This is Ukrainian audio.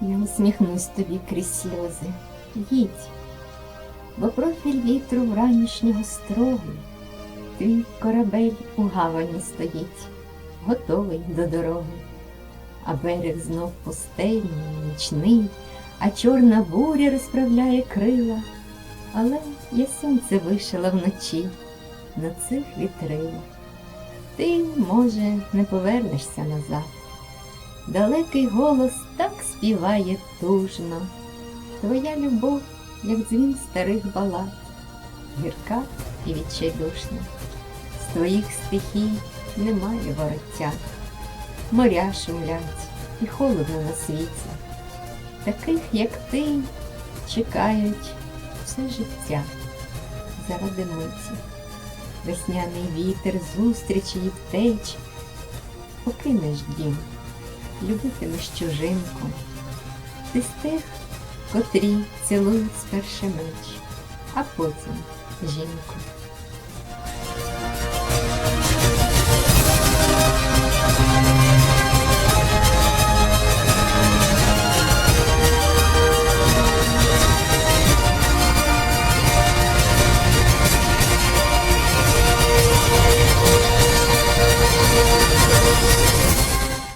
Я усміхнусь тобі крізь сльози. Їдь, бо профіль вітру вранішнього строгий, твій корабель у гавані стоїть, готовий до дороги. А берег знов пустельний, нічний, а чорна буря розправляє крила. Але я сонце вишила вночі на цих вітрилах. Ти, може, не повернешся назад. Далекий голос так співає тужно. Твоя любов, як дзвін старих балад, гірка і відчайдушна. З твоїх стихій немає вороття. Моря шумлять і холодно на світі. Таких, як ти, чекають все життя заради миті. Весняний вітер зустрічі і втеч, покинеш дім, любитимеш чужинку. Ти з тих, котрі цілують спершу меч, а потім жінку.